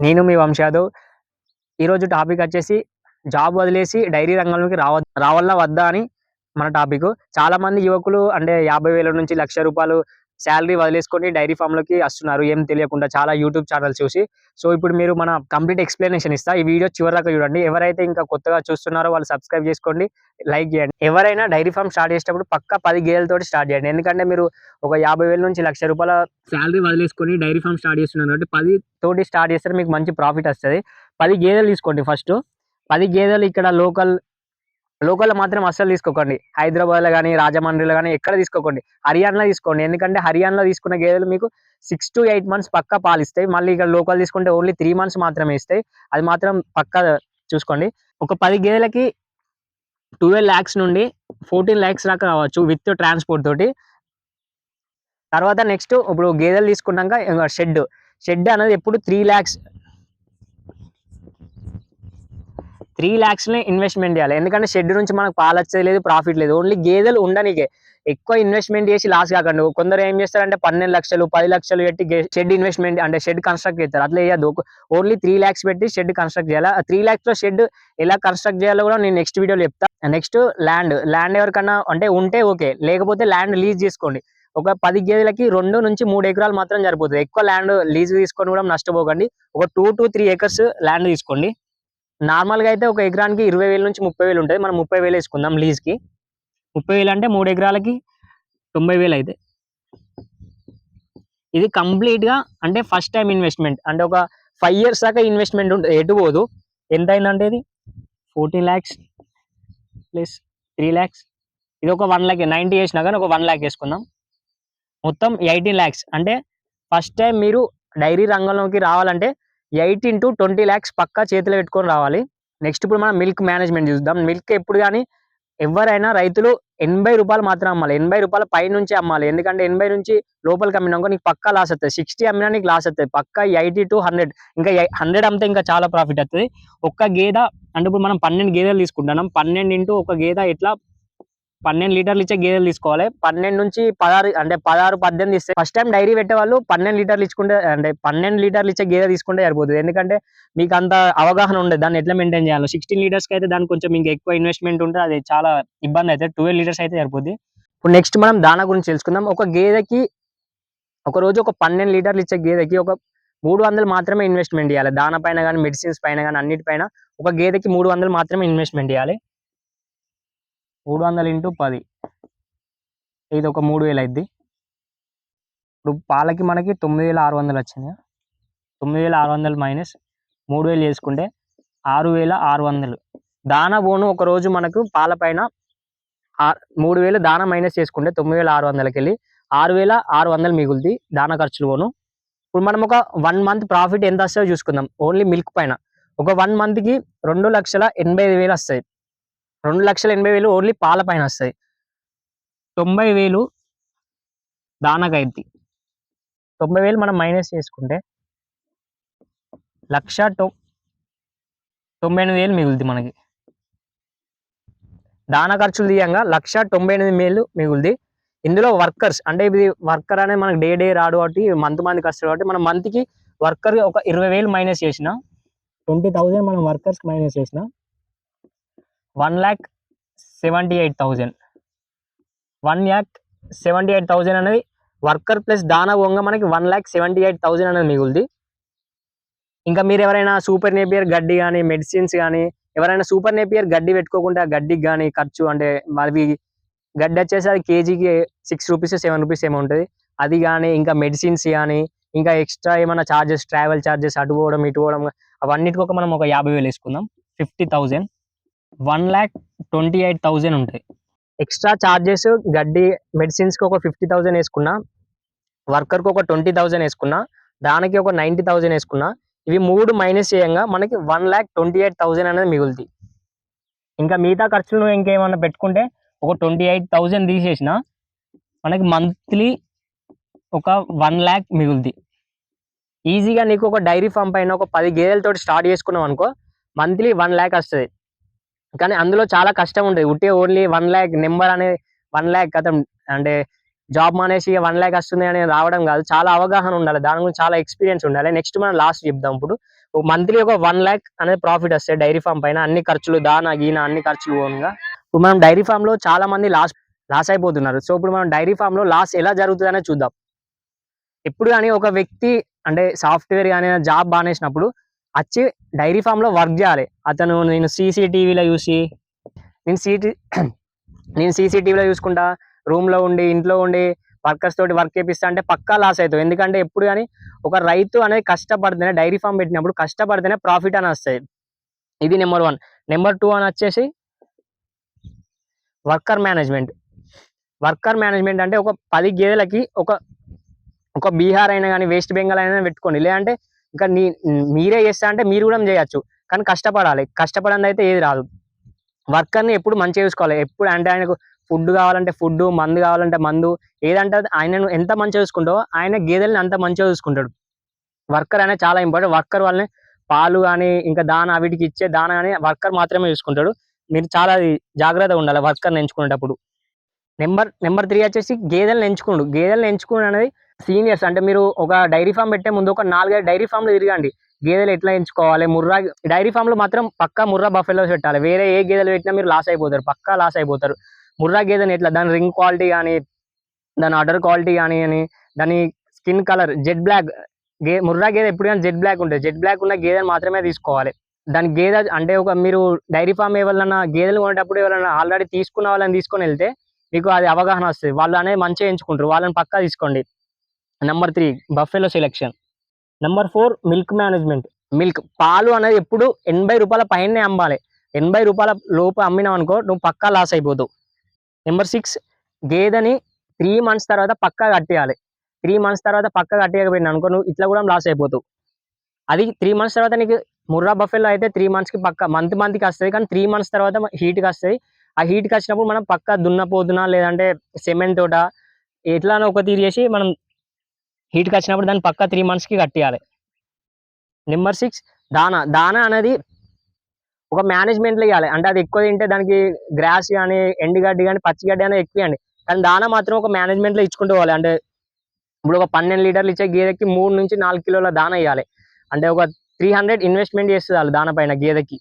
నేను మీ వంశాదవ్ ఈరోజు టాపిక్ వచ్చేసి జాబ్ వదిలేసి డైరీ రంగంలోకి రావ రావాలా వద్దా అని మన టాపిక్ చాలా మంది యువకులు అంటే యాభై వేల నుంచి లక్ష రూపాయలు శాలరీ వదిలేసుకొని డైరీ ఫామ్లోకి వస్తున్నారు. ఏం తెలియకుండా చాలా యూట్యూబ్ ఛానల్ చూసి. సో ఇప్పుడు మీరు మన కంప్లీట్ ఎక్స్ప్లెనేషన్ ఇస్తా. ఈ వీడియో చివరిదాకా చూడండి. ఎవరైతే ఇంకా కొత్తగా చూస్తున్నారో వాళ్ళు సబ్స్క్రైబ్ చేసుకోండి లైక్ చేయండి. ఎవరైనా డైరీ ఫామ్ స్టార్ట్ చేసేటప్పుడు పక్క పది గేదెలతో స్టార్ట్ చేయండి. ఎందుకంటే మీరు ఒక యాభై వేల నుంచి లక్ష రూపాయల శాలరీ వదిలేసుకొని డైరీ ఫామ్ స్టార్ట్ చేస్తున్నారు కాబట్టి పది తోటి స్టార్ట్ చేస్తే మీకు మంచి ప్రాఫిట్ వస్తుంది. పది గేదెలు తీసుకోండి ఫస్ట్. పది గేదెలు ఇక్కడ లోకల్ లోకల్లో మాత్రం అస్సలు తీసుకోకండి. హైదరాబాద్లో కానీ రాజమండ్రిలో కానీ ఎక్కడ తీసుకోకండి. హర్యానాలో తీసుకోండి. ఎందుకంటే హర్యానాలో తీసుకున్న గేదెలు మీకు సిక్స్ టు ఎయిట్ మంత్స్ పక్కా పాలు ఇస్తాయి. మళ్ళీ ఇక్కడ లోకల్ తీసుకుంటే ఓన్లీ త్రీ మంత్స్ మాత్రమే ఇస్తాయి. అది మాత్రం పక్కా చూసుకోండి. ఒక పది గేదెలకి ట్వెల్వ్ ల్యాక్స్ నుండి ఫోర్టీన్ ల్యాక్స్ దాకా కావచ్చు విత్ ట్రాన్స్పోర్ట్ తోటి. తర్వాత నెక్స్ట్ ఇప్పుడు గేదెలు తీసుకున్నాక షెడ్ షెడ్ అనేది ఎప్పుడు త్రీ ల్యాక్స్ త్రీ ల్యాక్స్ని ఇన్వెస్ట్మెంట్ చేయాలి. ఎందుకంటే షెడ్ నుంచి మనకు పాలు వచ్చేది లేదు ప్రాఫిట్ లేదు. ఓన్లీ గేదెలు ఉండనికే. ఎక్కువ ఇన్వెస్ట్మెంట్ చేసి లాస్ కాకండి. కొందరు ఏం చేస్తారంటే పన్నెండు లక్షలు పది లక్షలు పెట్టి షెడ్ ఇన్వెస్ట్మెంట్ అంటే షెడ్ కన్స్ట్రక్ట్ చేస్తారు. అట్లా వేయద్దు ఓన్లీ త్రీ ల్యాక్స్ పెట్టి షెడ్ కన్స్ట్రక్ట్ చేయాలి? త్రీ ల్యాక్స్లో షెడ్ ఎలా కన్స్ట్రక్ట్ చేయాలో కూడా నేను నెక్స్ట్ వీడియోలో చెప్తా. నెక్స్ట్ ల్యాండ్ ల్యాండ్ ఎవరికన్నా అంటే ఉంటే ఓకే. లేకపోతే ల్యాండ్ లీజ్ చేసుకోండి. ఒక పది గేదెలకి రెండు నుంచి మూడు ఎకరాలు మాత్రం సరిపోతుంది. ఎక్కువ ల్యాండ్ లీజ్ తీసుకొని కూడా నష్టపోకండి. ఒక two to three acres land తీసుకోండి. నార్మల్గా అయితే ఒక ఎకరానికి ఇరవై వేల నుంచి ముప్పై వేలు ఉంటుంది మనం ముప్పై వేలు వేసుకుందాం లీజ్కి. ముప్పై వేలు అంటే మూడు ఎకరాలకి తొంభై వేలు అయితే. ఇది కంప్లీట్గా అంటే ఫస్ట్ టైం ఇన్వెస్ట్మెంట్. అంటే ఒక ఫైవ్ ఇయర్స్ దాకా ఇన్వెస్ట్మెంట్ ఉంటుంది ఎటు పోదు. ఎంత అయిందంటే ఇది? Fourteen lakhs plus three lakhs. ఇది ఒక వన్ ల్యాక్ నైంటీ వేసినా కానీ ఒక వన్ ల్యాక్ వేసుకుందాం. మొత్తం ఎయిటీన్ ల్యాక్స్. అంటే ఫస్ట్ టైం మీరు డైరీ రంగంలోకి రావాలంటే ఎయిట్ ఇంటూ ట్వంటీ ల్యాక్స్ పక్కా చేతిలో పెట్టుకొని రావాలి. నెక్స్ట్ ఇప్పుడు మనం మిల్క్ మేనేజ్మెంట్ చూద్దాం. మిల్క్ ఎప్పుడు కానీ ఎవరైనా రైతులు ఎనభై రూపాయలు మాత్రం అమ్మాలి. ఎనభై రూపాయల పై నుంచి అమ్మాలి. ఎందుకంటే ఎనభై నుంచి లోపలికి అమ్మినాక నీకు పక్కా లాస్ అవుతుంది సిక్స్టీ అమ్మినా నీకు లాస్ అవుతుంది పక్కా ఎయిటీ టు హండ్రెడ్. ఇంకా హండ్రెడ్ అమ్మితే ఇంకా చాలా ప్రాఫిట్ అవుతుంది ఒక్క గేద అంటే ఇప్పుడు మనం పన్నెండు గేదెలు తీసుకుంటున్నాం. పన్నెండు ఇంటూ ఒక గేద ఇట్లా పన్నెండు లీటర్లు ఇచ్చే గేదెలు తీసుకోవాలి. పన్నెండు నుంచి పదహారు అంటే పదహారు పద్దెనిమిది ఇస్తే ఫస్ట్ టైం డైరీ పెట్టే వాళ్ళు పన్నెండు లీటర్లు ఇచ్చుకుంటే అంటే పన్నెండు లీటర్లు ఇచ్చే గేదె తీసుకుంటే సరిపోతుంది. ఎందుకంటే మీకు అంత అవగాహన ఉండదు. దాన్ని ఎట్లా మెయింటైన్ చేయాలి. సిక్స్టీన్ లీటర్స్కి అయితే దానికి కొంచెం ఇంకా ఎక్కువ ఇన్వెస్ట్మెంట్ ఉంటే అది చాలా ఇబ్బంది అయితే ట్వెల్వ్ లీటర్స్ అయితే సరిపోద్ది. ఇప్పుడు నెక్స్ట్ మనం దానా గురించి తెలుసుకుందాం. ఒక గేదెకి ఒక రోజు ఒక పన్నెండు లీటర్లు ఇచ్చే గేదెకి ఒక మూడు వందలు మాత్రమే ఇన్వెస్ట్మెంట్ చేయాలి. దాన పైన కానీ మెడిసిన్స్ పైన కానీ అన్నిటిపైన ఒక గేదెకి మూడు వందలు మాత్రమే ఇన్వెస్ట్మెంట్ చేయాలి. మూడు వందలు ఇంటూ పది. ఇది ఒక మూడు వేలు అయింది ఇప్పుడు పాలకి మనకి తొమ్మిది వేల ఆరు వందలు వచ్చింది తొమ్మిది వేల ఆరు వందలు మైనస్ మూడు వేలు చేసుకుంటే ఆరు వేల ఆరు వందలు. దానా బోను ఒక రోజు మనకు పాల పైన మూడు వేలు దాన మైనస్ చేసుకుంటే తొమ్మిది వేల ఆరు వందలకి వెళ్ళి ఆరు వేల ఆరు వందలు మిగులుతుంది దాన ఖర్చులు పోను ఇప్పుడు మనం ఒక వన్ మంత్ ప్రాఫిట్ ఎంత వస్తుందో చూసుకుందాం. ఓన్లీ మిల్క్ పైన. ఒక వన్ మంత్కి రెండు లక్షల ఎనభై ఐదు వేలు వస్తాయి. రెండు లక్షల ఎనభై వేలు ఓన్లీ పాల పైన వస్తాయి తొంభై వేలు దానకైద్ది తొంభై వేలు మనం మైనస్ చేసుకుంటే లక్ష టొ తొంభై ఎనిమిది వేలు మిగులుద్ది మనకి. దాన ఖర్చులు తీయంగా లక్ష తొంభై ఎనిమిది వేలు మిగులుద్ది. ఇందులో వర్కర్స్ అంటే ఇది వర్కర్ అనేది మనకి డే డే రాడు కాబట్టి మంత్ మంత్కి వస్తాడు కాబట్టి మనం మంత్కి వర్కర్ ఒక ఇరవై వేలు మైనస్ చేసిన ట్వంటీ థౌజండ్ మనం వర్కర్స్కి మైనస్ చేసిన one lakh seventy eight thousand. One lakh seventy eight thousand అనేది వర్కర్ ప్లస్ దాన వంగ మనకి one lakh seventy eight thousand అనేది మిగులుది ఇంకా మీరు ఎవరైనా సూపర్ నేపియర్ గడ్డి కానీ మెడిసిన్స్ కానీ ఎవరైనా సూపర్ నేపియర్ గడ్డి పెట్టుకోకుండా గడ్డికి కానీ ఖర్చు అంటే మరి గడ్డి వచ్చేసి అది కేజీకి సిక్స్ రూపీస్ సెవెన్ రూపీస్ ఏమో ఉంటుంది. అది కానీ ఇంకా మెడిసిన్స్ కానీ ఇంకా ఎక్స్ట్రా ఏమైనా ఛార్జెస్ ట్రావెల్ ఛార్జెస్ అటు పోవడం ఇటు పోవడం అవన్నిటికి ఒక మనం ఒక యాభై వేలు వేసుకుందాం. Fifty thousand. One lakh twenty eight thousand ఉంటాయి. ఎక్స్ట్రా ఛార్జెస్ గడ్డి మెడిసిన్స్కి ఒక ఫిఫ్టీ థౌజండ్ వేసుకున్నా వర్కర్కి ఒక ట్వంటీ థౌజండ్ వేసుకున్నా దానికి ఒక నైంటీ థౌజండ్ వేసుకున్నా ఇవి మూడు మైనస్ చేయంగా మనకి one lakh twenty eight thousand అనేది మిగులుతుంది ఇంకా మిగతా ఖర్చులు ఇంకేమన్నా పెట్టుకుంటే ఒక ట్వంటీ ఎయిట్ థౌజండ్ తీసేసిన మనకి మంత్లీ ఒక వన్ ల్యాక్ మిగులుతుంది ఈజీగా నీకు ఒక డైరీ ఫామ్ పైన ఒక పది గేదెలతో స్టార్ట్ చేసుకున్నావు అనుకో మంత్లీ వన్ ల్యాక్ వస్తుంది. కానీ అందులో చాలా కష్టం ఉంటుంది ఉట్టి ఓన్లీ వన్ ల్యాక్ నెంబర్ అనే వన్ ల్యాక్ కథం అంటే జాబ్ మానేసి వన్ ల్యాక్ వస్తుంది అని రావడం కాదు. చాలా అవగాహన ఉండాలి. దాని గురించి చాలా ఎక్స్పీరియన్స్ ఉండాలి. నెక్స్ట్ మనం లాస్ట్ చెప్దాం. ఇప్పుడు మంత్లీ ఒక వన్ ల్యాక్ అనేది ప్రాఫిట్ వస్తాయి డైరీ ఫామ్ పైన. అన్ని ఖర్చులు దానా గీనా అన్ని ఖర్చులు ఓన్గా. ఇప్పుడు మనం డైరీ ఫామ్లో చాలా మంది లాస్ లాస్ అయిపోతున్నారు. సో ఇప్పుడు మనం డైరీ ఫామ్లో లాస్ ఎలా జరుగుతుందనే చూద్దాం. ఎప్పుడు కానీ ఒక వ్యక్తి అంటే సాఫ్ట్వేర్ కానీ జాబ్ బానేసినప్పుడు వచ్చి డైరీ ఫామ్లో వర్క్ చేయాలి. అతను నేను సీసీటీవీలో చూసి నేను సీటీ నేను సీసీటీవీలో చూసుకుంటా రూమ్లో ఉండి ఇంట్లో ఉండి వర్కర్స్ తోటి వర్క్ చేపిస్తా అంటే పక్కా లాస్ అవుతుంది ఎందుకంటే ఎప్పుడు కానీ ఒక రైతు అనేది కష్టపడితేనే డైరీ ఫామ్ పెట్టినప్పుడు కష్టపడితేనే ప్రాఫిట్ అని వస్తాయి ఇది నెంబర్ వన్. నెంబర్ టూ అని వచ్చేసి వర్కర్ మేనేజ్మెంట్. వర్కర్ మేనేజ్మెంట్ అంటే ఒక పది గేదెలకి ఒక ఒక బీహార్ అయినా కానీ వెస్ట్ బెంగాల్ అయినా పెట్టుకోండి. లేదంటే ఇంకా నీ మీరే చేస్తా అంటే మీరు కూడా చేయొచ్చు. కానీ కష్టపడాలి. కష్టపడంది అయితే ఏది రాదు. వర్కర్ని ఎప్పుడు మంచిగా చూసుకోవాలి. ఎప్పుడు అంటే ఆయనకు ఫుడ్ కావాలంటే ఫుడ్ మందు కావాలంటే మందు ఏదంటే ఆయనను ఎంత మంచిగా చూసుకుంటావో ఆయన గేదెల్ని అంత మంచిగా చూసుకుంటాడు. వర్కర్ అనేది చాలా ఇంపార్టెంట్. వర్కర్ వల్లనే పాలు కానీ ఇంకా దాన వీటికి ఇచ్చే దాన కానీ వర్కర్ మాత్రమే చూసుకుంటాడు. మీరు చాలా జాగ్రత్తగా ఉండాలి వర్కర్ని ఎంచుకునేటప్పుడు. నెంబర్ నెంబర్ త్రీ వచ్చేసి గేదెలను ఎంచుకోండు. గేదెలను ఎంచుకోండి అనేది సీనియర్స్ అంటే మీరు ఒక డైరీ ఫామ్ పెట్టే ముందు ఒక నాలుగైదు డైరీ ఫామ్లు తిరగండి. గేదెలు ఎట్లా ఎంచుకోవాలి? ముర్రా డైరీ ఫామ్లో మాత్రం పక్కా ముర్రా బఫెలోస్ పెట్టాలి. వేరే ఏ గేదెలు పెట్టినా మీరు లాస్ అయిపోతారు. పక్కా లాస్ అయిపోతారు. ముర్రా గేదెని ఎట్లా? దాని రింగ్ క్వాలిటీ కానీ దాని అడర్ క్వాలిటీ కానీ అని దాని స్కిన్ కలర్ జెడ్ బ్లాక్ గే ముర్రా గేదె ఎప్పుడు కానీ జెడ్ బ్లాక్ ఉంటుంది. జెడ్ బ్లాక్ ఉన్న గేదెని మాత్రమే తీసుకోవాలి. దాని గేదె అంటే ఒక మీరు డైరీ ఫామ్ ఎవరన్నా గేదెలు కొనేటప్పుడు ఎవరైనా ఆల్రెడీ తీసుకున్న వాళ్ళని తీసుకొని వెళ్తే మీకు అది అవగాహన వస్తుంది. వాళ్ళు అనేది మంచిగా ఎంచుకుంటారు. వాళ్ళని పక్కా తీసుకోండి. Number three buffalo selection number four milk management milk పాలు అనేది ఎప్పుడు ఎనభై రూపాయల పైనే అమ్మాలి. ఎనభై రూపాయల లోపు అమ్మినావు అనుకో నువ్వు పక్కా లాస్ అయిపోతావు నెంబర్ సిక్స్ గేదెని త్రీ మంత్స్ తర్వాత పక్కా కట్టేయాలి. త్రీ మంత్స్ తర్వాత పక్కా కట్టేయకపోయినా అనుకో నువ్వు ఇట్లా కూడా లాస్ అయిపోతావు అది త్రీ మంత్స్ తర్వాత నీకు ముర్రా బఫెల్లో అయితే త్రీ మంత్స్కి పక్క మంత్ మంత్కి వస్తుంది కానీ త్రీ మంత్స్ తర్వాత హీట్కి వస్తుంది. ఆ హీట్కి వచ్చినప్పుడు మనం పక్క దున్నపోతున్నా లేదంటే సిమెంట్ తోట ఎట్లానో ఒక తీరు చేసి మనం హీట్కి వచ్చినప్పుడు దాన్ని పక్క త్రీ మంత్స్కి కట్టేయాలి. నెంబర్ సిక్స్ దానా దానా అనేది ఒక మేనేజ్మెంట్లో ఇవ్వాలి అంటే అది ఎక్కువ తింటే దానికి గ్రాస్ కానీ ఎండుగడ్డి కానీ పచ్చిగడ్డి అనేది ఎక్కువ ఇవ్వండి కానీ దానా మాత్రం ఒక మేనేజ్మెంట్లో ఇచ్చుకుంటూ పోవాలి. అంటే ఇప్పుడు ఒక పన్నెండు లీటర్లు ఇచ్చే గేదెకి మూడు నుంచి నాలుగు కిలోల దానా ఇవ్వాలి అంటే ఒక త్రీ హండ్రెడ్ ఇన్వెస్ట్మెంట్ చేస్తుంది వాళ్ళు దాన పైన గేదెకి.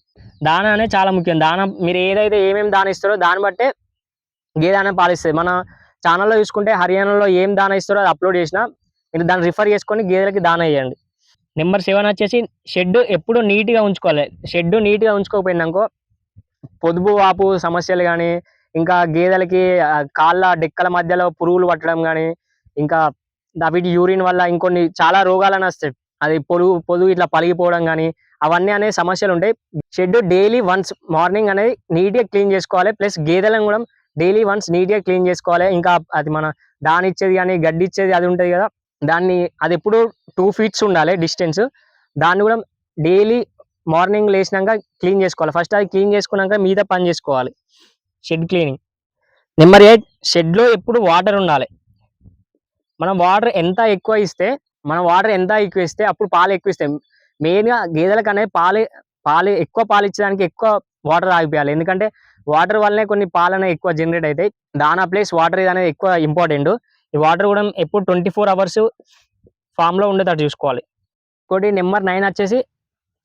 దానా అనేది చాలా ముఖ్యం. దాన మీరు ఏదైతే ఏమేమి దాన ఇస్తారో దాన్ని బట్టే గేదె అనేది పాలిస్తుంది మన ఛానల్లో చూసుకుంటే హర్యానాలో ఏం దాన ఇస్తారో అది అప్లోడ్ చేసిన మీరు దాన్ని రిఫర్ చేసుకొని గేదెలకి దాన వేయండి నెంబర్ సెవెన్ వచ్చేసి షెడ్ ఎప్పుడు నీట్గా ఉంచుకోవాలి. షెడ్ నీట్గా ఉంచుకోకపోయిందనుకో పొదుపు వాపు సమస్యలు కానీ ఇంకా గేదెలకి కాళ్ళ డెక్కల మధ్యలో పురుగులు పట్టడం కానీ ఇంకా దా- వీటి యూరిన్ వల్ల ఇంకొన్ని చాలా రోగాలని వస్తాయి. అది పొరుగు పొదుగు ఇట్లా పలిగిపోవడం కానీ అవన్నీ అనే సమస్యలు ఉంటాయి. షెడ్ డైలీ వన్స్ మార్నింగ్ అనేది నీట్గా క్లీన్ చేసుకోవాలి. ప్లస్ గేదెలను కూడా డైలీ వన్స్ నీట్గా క్లీన్ చేసుకోవాలి. ఇంకా అది మన దాని ఇచ్చేది కానీ గడ్డి ఇచ్చేది అది ఉంటుంది కదా దాన్ని అది ఎప్పుడు టూ ఫీట్స్ ఉండాలి డిస్టెన్స్ దాన్ని కూడా డైలీ మార్నింగ్ లేచినాక క్లీన్ చేసుకోవాలి. ఫస్ట్ అది క్లీన్ చేసుకున్నాక మీద పని చేసుకోవాలి. షెడ్ క్లీనింగ్ నెంబర్ ఎయిట్ షెడ్లో ఎప్పుడు వాటర్ ఉండాలి. మనం వాటర్ ఎంత ఎక్కువ ఇస్తే మనం వాటర్ ఎంత ఎక్కువ ఇస్తే అప్పుడు పాలు ఎక్కువ ఇస్తాయి. మెయిన్గా గేదెలకు అనేది పాలు పాలు ఎక్కువ పాలు ఇచ్చేదానికి ఎక్కువ వాటర్ ఆగిపోయాలి ఎందుకంటే వాటర్ వల్లనే కొన్ని పాలు అనేవి ఎక్కువ జనరేట్ అవుతాయి. దానా ప్లేస్ వాటర్ అనేది ఎక్కువ ఇంపార్టెంట్ ఈ వాటర్ కూడా ఎప్పుడు ట్వంటీ ఫోర్ అవర్స్ ఫామ్లో ఉండేటట్టు చూసుకోవాలి. ఇంకోటి నెంబర్ నైన్ వచ్చేసి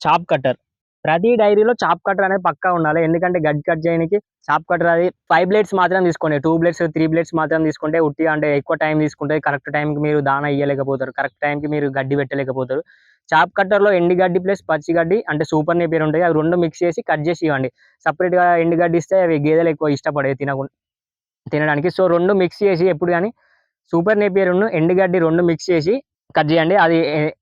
చాప్ కట్టర్. ప్రతి డైరీలో చాప్ కట్టర్ అనేది పక్కా ఉండాలి. ఎందుకంటే గడ్డి కట్ చేయడానికి చాప్ కట్టర్ అది ఫైవ్ బ్లేడ్స్ మాత్రం తీసుకోండి. టూ బ్లేడ్స్ త్రీ బ్లేడ్స్ మాత్రం తీసుకుంటే ఉట్టి అంటే ఎక్కువ టైం తీసుకుంటే కరెక్ట్ టైంకి మీరు దాన ఇయ్యలేకపోతారు. కరెక్ట్ టైంకి మీరు గడ్డి పెట్టలేకపోతారు. చాప్ కట్టర్లో ఎండి గడ్డి ప్లస్ పచ్చి గడ్డి అంటే సూపర్ నేపియర్ ఉంటాయి. అవి రెండు మిక్స్ చేసి కట్ చేసి ఇవ్వండి. సపరేట్గా ఎండి గడ్డి ఇస్తే అవి గేదెలు ఎక్కువ ఇష్టపడేవి తినకుండా తినడానికి. సో రెండు మిక్స్ చేసి ఎప్పుడు కానీ సూపర్ నేపియర్ ఎండుగడ్డి రెండు మిక్స్ చేసి కట్ చేయండి. అది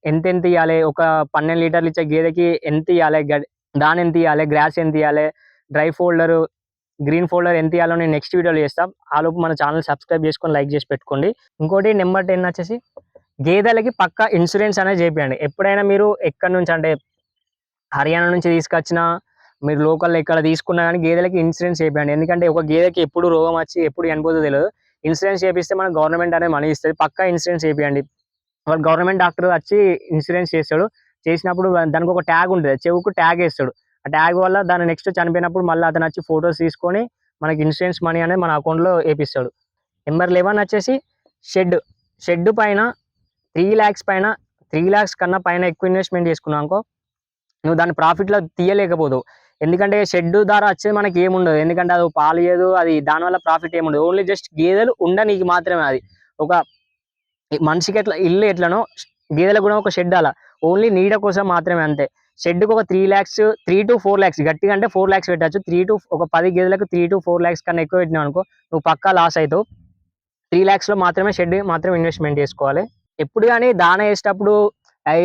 ఎంత ఎంత ఇవ్వాలి ఒక పన్నెండు లీటర్లు ఇచ్చే గేదెకి ఎంత ఇవ్వాలి గడ్ దాని ఎంత ఇవ్వాలి గ్రాస్ ఎంత ఇవ్వాలి డ్రై ఫోల్డర్ గ్రీన్ ఫోల్డర్ ఎంత ఇవ్వాలో నేను నెక్స్ట్ వీడియోలో చేస్తాం. ఆ లోపు మన ఛానల్ సబ్స్క్రైబ్ చేసుకొని లైక్ చేసి పెట్టుకోండి. ఇంకోటి నెంబర్ టెన్ వచ్చేసి గేదెలకి పక్క ఇన్సూరెన్స్ అనేది చేపియండి. ఎప్పుడైనా మీరు ఎక్కడి నుంచి అంటే హర్యానా నుంచి తీసుకొచ్చిన మీరు లోకల్ ఎక్కడ తీసుకున్నా కానీ గేదెలకి ఇన్సూరెన్స్ చేపియండి. ఎందుకంటే ఒక గేదెకి ఎప్పుడు రోగం వచ్చి ఎప్పుడు చనిపోతుందో తెలియదు ఇన్సూరెన్స్ చేపిస్తే మనకు గవర్నమెంట్ అనేది మనీ ఇస్తుంది. పక్కా ఇన్సూరెన్స్ చేపియండి. వాళ్ళు గవర్నమెంట్ డాక్టర్ వచ్చి ఇన్సూరెన్స్ చేస్తాడు. చేసినప్పుడు దానికి ఒక ట్యాగ్ ఉంటుంది. చెవుకు ట్యాగ్ వేస్తాడు. ఆ ట్యాగ్ వల్ల దాని నెక్స్ట్ చనిపోయినప్పుడు మళ్ళీ అతను వచ్చి ఫొటోస్ తీసుకొని మనకి ఇన్సూరెన్స్ మనీ అనేది మన అకౌంట్లో వేపిస్తాడు. నెంబర్ లెవెన్ వచ్చేసి షెడ్. షెడ్ పైన త్రీ ల్యాక్స్ పైన త్రీ ల్యాక్స్ కన్నా పైన ఎక్కువ ఇన్వెస్ట్మెంట్ చేసుకున్నాకో అనుకో నువ్వు దాని ప్రాఫిట్లో తీయలేకపోతావు. ఎందుకంటే షెడ్ ద్వారా వచ్చేది మనకి ఏముండదు. ఎందుకంటే అది పాలు ఇయ్యదు అది దానివల్ల ప్రాఫిట్ ఏముండదు. ఓన్లీ జస్ట్ గేదెలు ఉండనీకి మాత్రమే అది. ఒక మనిషికి ఎట్లా ఇల్లు ఎట్లనో గేదెలకు కూడా ఒక షెడ్ అలా. ఓన్లీ నీడ కోసం మాత్రమే అంతే. షెడ్కు ఒక three lakhs three to four lakhs గట్టిగా అంటే ఫోర్ ల్యాక్స్ పెట్టచ్చు. త్రీ టు ఒక పది గేదెలకు త్రీ టు ఫోర్ ల్యాక్స్ కన్నా ఎక్కువ పెట్టినావు అనుకో నువ్వు పక్కా లాస్ అవుతావు త్రీ ల్యాక్స్లో మాత్రమే షెడ్ మాత్రం ఇన్వెస్ట్మెంట్ చేసుకోవాలి. ఎప్పుడు కానీ దాన వేసేటప్పుడు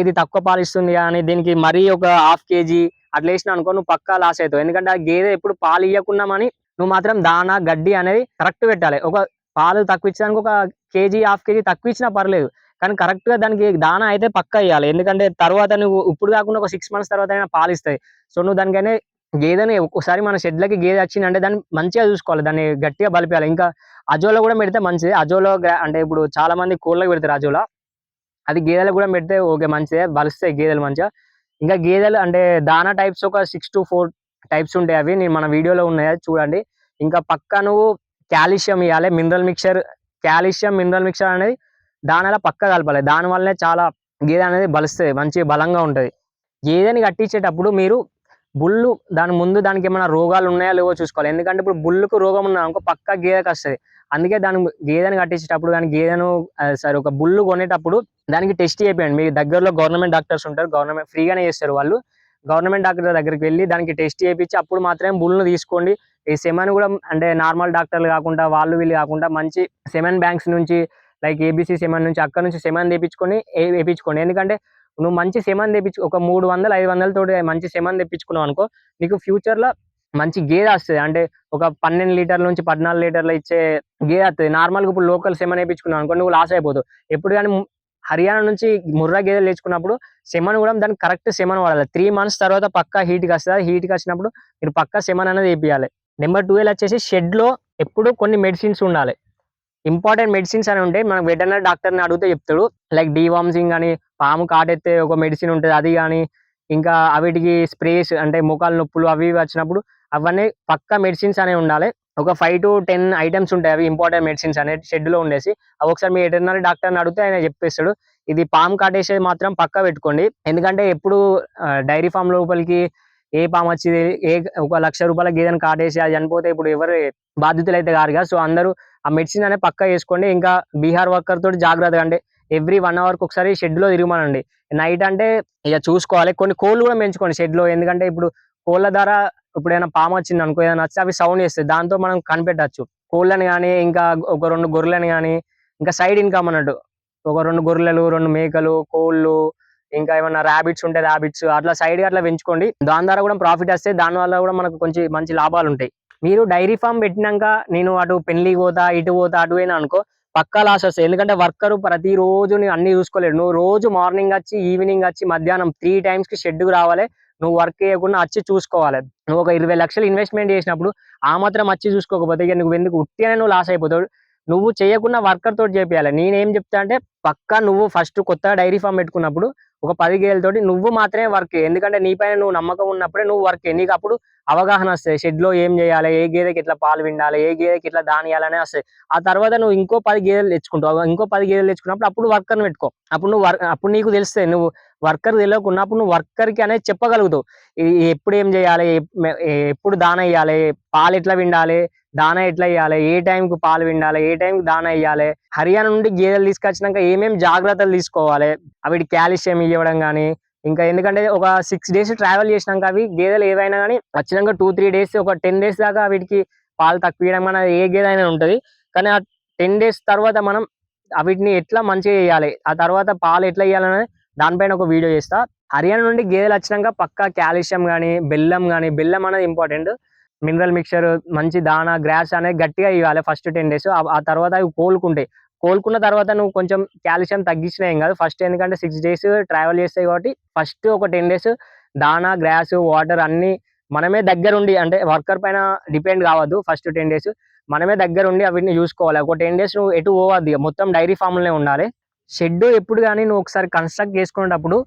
ఇది తక్కువ పాలు ఇస్తుంది కానీ దీనికి మరీ ఒక హాఫ్ కేజీ అట్లా వేసినా అనుకో నువ్వు పక్కా లాస్ అవుతావు. ఎందుకంటే ఆ గేదె ఎప్పుడు పాలు ఇవ్వకున్నామని నువ్వు మాత్రం దానా గడ్డి అనేది కరెక్ట్ పెట్టాలి. ఒక పాలు తక్కువ ఇచ్చడానికి ఒక కేజీ హాఫ్ కేజీ తక్కువ ఇచ్చినా పర్లేదు. కానీ కరెక్ట్గా దానికి దాన అయితే పక్క ఇవ్వాలి ఎందుకంటే తర్వాత నువ్వు ఇప్పుడు కాకుండా ఒక సిక్స్ మంత్స్ తర్వాత అయినా పాలు ఇస్తాయి. సో నువ్వు దానికైనా గేదెని ఒక్కసారి మన షెడ్లకి గేదె వచ్చిందంటే దాన్ని మంచిగా చూసుకోవాలి. దాన్ని గట్టిగా బలిపేయాలి. ఇంకా అజోలో కూడా పెడితే మంచిది. అజోలో అంటే ఇప్పుడు చాలా మంది కోళ్ళకి పెడతారు అజోలో. అది గేదెలకు కూడా పెడితే ఓకే మంచిదే. బలుస్తాయి గేదెలు మంచిగా. ఇంకా గేదెలు అంటే దానా టైప్స్ ఒక సిక్స్ టు ఫోర్ టైప్స్ ఉంటాయి అవి నేను మన వీడియోలో ఉన్నాయి? చూడండి. ఇంకా పక్క నువ్వు కాల్షియం ఇవ్వాలి mineral mixture calcium mineral mixture అనేది దానిలో పక్క కలపాలి. దానివల్లనే చాలా గేదె అనేది బలుస్తుంది మంచి బలంగా ఉంటుంది. గేదెని కట్టించేటప్పుడు మీరు బుల్లు దాని ముందు దానికి ఏమైనా రోగాలు ఉన్నాయా లేవో చూసుకోవాలి. ఎందుకంటే ఇప్పుడు బుల్లుకు రోగం ఉన్నా అనుకో పక్క గేదెకి వస్తుంది. అందుకే దాని గేదెని కట్టించేటప్పుడు కానీ గేదెను సరే ఒక బుల్లు కొనేటప్పుడు దానికి టెస్ట్ చేయండి మీ దగ్గరలో గవర్నమెంట్ డాక్టర్స్ ఉంటారు. గవర్నమెంట్ ఫ్రీగానే చేస్తారు వాళ్ళు. గవర్నమెంట్ డాక్టర్ దగ్గరికి వెళ్ళి దానికి టెస్ట్ చేయించి అప్పుడు మాత్రమే బుల్ను తీసుకోండి. ఈ సెమెన్ కూడా అంటే నార్మల్ డాక్టర్లు కాకుండా వాళ్ళు వీళ్ళు కాకుండా మంచి సెమెన్ బ్యాంక్స్ నుంచి లైక్ ఏబిసి సెమెన్ నుంచి అక్కడ నుంచి సెమెన్ తెప్పించుకొని ఏ- వేయించుకోండి ఎందుకంటే నువ్వు మంచి సెమెన్ తెప్పించు ఒక మూడు వందలు ఐదు వందలతోటి మంచి సెమన్ తెప్పించుకున్నావు అనుకో నీకు ఫ్యూచర్లో మంచి గేదె వస్తుంది. అంటే ఒక పన్నెండు లీటర్ల నుంచి పద్నాలుగు లీటర్లు ఇచ్చే గేదె వస్తుంది. నార్మల్గా ఇప్పుడు లోకల్ సెమన్ వేయించుకున్నావు అనుకో నువ్వు లాస్ అయిపోతావు. ఎప్పుడు కానీ హర్యానా నుంచి ముర్రా గేదెలు తెచ్చుకున్నప్పుడు సెమన్ కూడా దానికి కరెక్ట్ సెమన్ వాడాలి. త్రీ మంత్స్ తర్వాత పక్కా హీట్కి వస్తుంది? హీట్కి వచ్చినప్పుడు మీరు పక్కా సెమన్ అనేది వేపియాలి నెంబర్ ట్వెల్వ్ వచ్చేసి షెడ్లో ఎప్పుడు కొన్ని మెడిసిన్స్ ఉండాలి. ఇంపార్టెంట్ మెడిసిన్స్ అని ఉంటాయి మనం వెటర్నరీ డాక్టర్ని అడిగితే చెప్తాడు. లైక్ డీవామ్సింగ్ అని పాము కాటెత్తే ఒక మెడిసిన్ ఉంటుంది అది కానీ ఇంకా అవిటికి స్ప్రేస్ అంటే మోకాలు నొప్పులు అవి వచ్చినప్పుడు అవన్నీ పక్కా మెడిసిన్స్ అనేవి ఉండాలి. ఒక ఫైవ్ టు టెన్ ఐటమ్స్ ఉంటాయి అవి ఇంపార్టెంట్ మెడిసిన్స్ అనేది షెడ్లో ఉండేసి అవి ఒకసారి మీ వెటర్నరీ డాక్టర్ని అడిగితే ఆయన చెప్పేస్తాడు. ఇది పాము కాటేసేది మాత్రం పక్కా పెట్టుకోండి. ఎందుకంటే ఎప్పుడు డైరీ ఫామ్ లోపలికి ఏ పాము వచ్చింది ఏ ఒక లక్ష రూపాయల గేదెని కాటేసి అది చనిపోతే ఇప్పుడు ఎవరు బాధితులు అయితే కారు కదా. సో అందరూ ఆ మెడిసిన్ అనేది పక్కా వేసుకోండి ఇంకా బీహార్ వర్కర్ తోటి జాగ్రత్తగా అంటే ఎవ్రీ వన్ అవర్కి ఒకసారి షెడ్లో తిరగమనండి. నైట్ అంటే ఇక చూసుకోవాలి. కొన్ని కోళ్ళు కూడా పెంచుకోండి షెడ్లో ఎందుకంటే ఇప్పుడు కోళ్ళ ధర ఇప్పుడు ఏదైనా పాము వచ్చింది అనుకో ఏదైనా వచ్చి అవి సౌండ్ చేస్తాయి. దాంతో మనం కనిపెట్టచ్చు. కోళ్ళని కానీ ఇంకా ఒక రెండు గొర్రెలని కానీ ఇంకా సైడ్ ఇన్కమ్ అన్నట్టు. ఒక రెండు గొర్రెలు రెండు మేకలు కోళ్ళు ఇంకా ఏమైనా ర్యాబిట్స్ ఉంటే ర్యాబిట్స్ అట్లా సైడ్ అట్లా పెంచుకోండి. దాని ద్వారా కూడా ప్రాఫిట్ వస్తే దాని వల్ల కూడా మనకు కొంచెం మంచి లాభాలు ఉంటాయి. మీరు డైరీ ఫామ్ పెట్టినాక నేను అటు పెళ్ళి పోతా ఇటు పోతా అటు పోయినా అనుకో పక్కా లాస్ వస్తాయి ఎందుకంటే వర్కర్ ప్రతిరోజు నువ్వు నేను అన్ని చూసుకోలేడు. నువ్వు రోజు మార్నింగ్ వచ్చి ఈవినింగ్ వచ్చి మధ్యాహ్నం త్రీ టైమ్స్కి షెడ్కి రావాలి. నువ్వు వర్క్ చేయకుండా వచ్చి చూసుకోవాలి. నువ్వు ఒక ఇరవై లక్షలు ఇన్వెస్ట్మెంట్ చేసినప్పుడు ఆ మాత్రం వచ్చి చూసుకోకపోతే ఇక నువ్వు ఎందుకు ఉట్టిగానే నువ్వు లాస్ అయిపోతావు? నువ్వు చేయకుండా వర్కర్ తోటి చేపియాలి. నేనేం చెప్తా అంటే పక్కా నువ్వు ఫస్ట్ కొత్తగా డైరీ ఫామ్ పెట్టుకున్నప్పుడు ఒక పది గేదెలతోటి నువ్వు మాత్రమే వర్క్ ఎందుకంటే నీ పైన నువ్వు నమ్మకం ఉన్నప్పుడే నువ్వు వర్క్ నీకు అప్పుడు అవగాహన వస్తాయి షెడ్లో ఏం చేయాలి? ఏ గేదెకి ఎట్లా పాలు విండాలి? ఏ గేదెకి ఎట్లా దానియాలనే వస్తాయి ఆ తర్వాత నువ్వు ఇంకో పది గేదెలు తెచ్చుకుంటావు. ఇంకో పది గేదెలు తెచ్చుకున్నప్పుడు అప్పుడు వర్కర్ని పెట్టుకో. అప్పుడు నువ్వు అప్పుడు నీకు తెలుస్తాయి నువ్వు వర్కర్ తెలియకున్నప్పుడు నువ్వు వర్కర్కి అనేది చెప్పగలుగుతావు. ఎప్పుడు ఏం చేయాలి? ఎప్పుడు దాన వేయాలి? పాలు ఎట్లా విండాలి దాన ఎట్లా వేయాలి? ఏ టైంకి పాలు విండాలి ఏ టైంకి దాన వేయాలి? హర్యానా నుండి గేదెలు తీసుకొచ్చినాక ఏమేమి జాగ్రత్తలు తీసుకోవాలి? అవి కాల్షియం ఇవ్వడం కానీ ఇంకా ఎందుకంటే ఒక సిక్స్ డేస్ ట్రావెల్ చేసినాక అవి గేదెలు ఏవైనా కానీ వచ్చినాక టూ త్రీ డేస్ ఒక టెన్ డేస్ దాకా వీటికి పాలు తక్కువ ఇవ్వడం అనేది ఏ గేదె అయినా ఉంటుంది. కానీ ఆ టెన్ డేస్ తర్వాత మనం వీటిని ఎట్లా మంచిగా చేయాలి ఆ తర్వాత పాలు ఎట్లా ఇవ్వాలనేది దానిపైన ఒక వీడియో చేస్తా. హర్యానా నుండి గేదెలు వచ్చినాక పక్కా కాల్షియం కానీ బెల్లం కానీ బెల్లం అనేది ఇంపార్టెంట్ మినరల్ మిక్చర్ మంచి దానా గ్రాస్ అనేది గట్టిగా ఇవ్వాలి ఫస్ట్ టెన్ డేస్ ఆ తర్వాత అవి కోలుకుంటాయి. కోలుకున్న తర్వాత నువ్వు కొంచెం కాల్షియం తగ్గించినా ఏం కాదు. ఫస్ట్ ఎందుకంటే సిక్స్ డేస్ ట్రావెల్ చేస్తాయి కాబట్టి ఫస్ట్ ఒక టెన్ డేస్ దానా గ్రాస్ వాటర్ అన్ని మనమే దగ్గరుండి అంటే వర్కర్ పైన డిపెండ్ కావద్దు. ఫస్ట్ టెన్ డేస్ మనమే దగ్గరుండి అవన్నీ చూసుకోవాలి. ఒక టెన్ డేస్ నువ్వు ఎటు పోవద్దు మొత్తం డైరీ ఫామ్లోనే ఉండాలి. షెడ్ ఎప్పుడు కానీ నువ్వు ఒకసారి కన్స్ట్రక్ట్ చేసుకునేటప్పుడు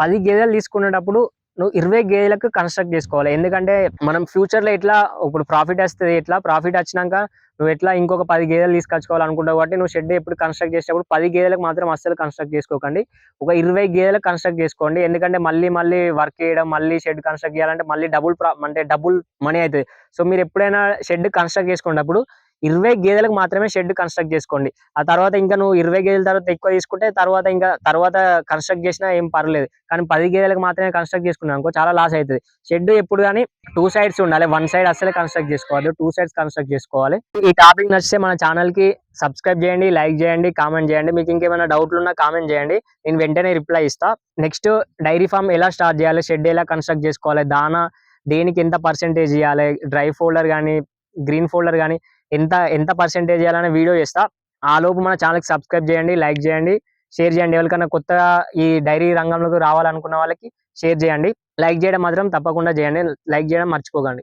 పది గేదెలు తీసుకునేటప్పుడు నువ్వు ఇరవై గేదెలకు కన్స్ట్రక్ట్ చేసుకోవాలి. ఎందుకంటే మనం ఫ్యూచర్లో ఎట్లా ఇప్పుడు ప్రాఫిట్ వస్తుంది ఎట్లా? ప్రాఫిట్ వచ్చినాక నువ్వు ఎట్లా ఇంకొక పది గేదెలు తీసుకొచ్చుకోవాలనుకుంటావు కాబట్టి నువ్వు షెడ్ ఎప్పుడు కన్స్ట్రక్ట్ చేసేటప్పుడు పది గేదెలకు మాత్రం అస్సలు కన్స్ట్రక్ట్ చేసుకోకండి. ఒక ఇరవై గేదెలకు కన్స్ట్రక్ట్ చేసుకోండి. ఎందుకంటే మళ్ళీ మళ్ళీ వర్క్ చేయడం మళ్ళీ షెడ్ కన్స్ట్రక్ట్ చేయాలంటే మళ్ళీ డబుల్ అంటే డబుల్ మనీ అవుతుంది. సో మీరు ఎప్పుడైనా షెడ్ కన్స్ట్రక్ట్ చేసుకున్నప్పుడు ఇరవై గేదెలకు మాత్రమే షెడ్ కన్స్ట్రక్ట్ చేసుకోండి. ఆ తర్వాత ఇంకా నువ్వు ఇరవై గేదెల తర్వాత ఎక్కువ తీసుకుంటే తర్వాత ఇంకా తర్వాత కన్స్ట్రక్ట్ చేసినా ఏం పర్లేదు. కానీ పది గేదెలకు మాత్రమే కన్స్ట్రక్ట్ చేసుకున్నావు అనుకో చాలా లాస్ అవుతుంది షెడ్ ఎప్పుడు కానీ టూ సైడ్స్ ఉండాలి. వన్ సైడ్ అసలే కన్స్ట్రక్ట్ చేసుకోవాలి టూ సైడ్స్ కన్స్ట్రక్ట్ చేసుకోవాలి. ఈ టాపిక్ నచ్చితే మన ఛానల్కి సబ్స్క్రైబ్ చేయండి లైక్ చేయండి కామెంట్ చేయండి. మీకు ఇంకేమైనా డౌట్లు ఉన్నా కామెంట్ చేయండి. నేను వెంటనే రిప్లై ఇస్తా. నెక్స్ట్ డైరీ ఫామ్ ఎలా స్టార్ట్ చేయాలి? షెడ్ ఎలా కన్స్ట్రక్ట్ చేసుకోవాలి? దానా దేనికి ఎంత పర్సెంటేజ్ ఇవ్వాలి డ్రై ఫోల్డర్ కానీ గ్రీన్ ఫోల్డర్ కానీ ఎంత ఎంత పర్సెంటేజ్ చేయాలనే వీడియో చేస్తా. ఆ లోపు మన ఛానల్కి సబ్స్క్రైబ్ చేయండి లైక్ చేయండి షేర్ చేయండి. ఎవరికైనా కొత్తగా ఈ డైరీ రంగంలోకి రావాలనుకున్న వాళ్ళకి షేర్ చేయండి. లైక్ చేయడం మాత్రం తప్పకుండా చేయండి. లైక్ చేయడం మర్చిపోకండి.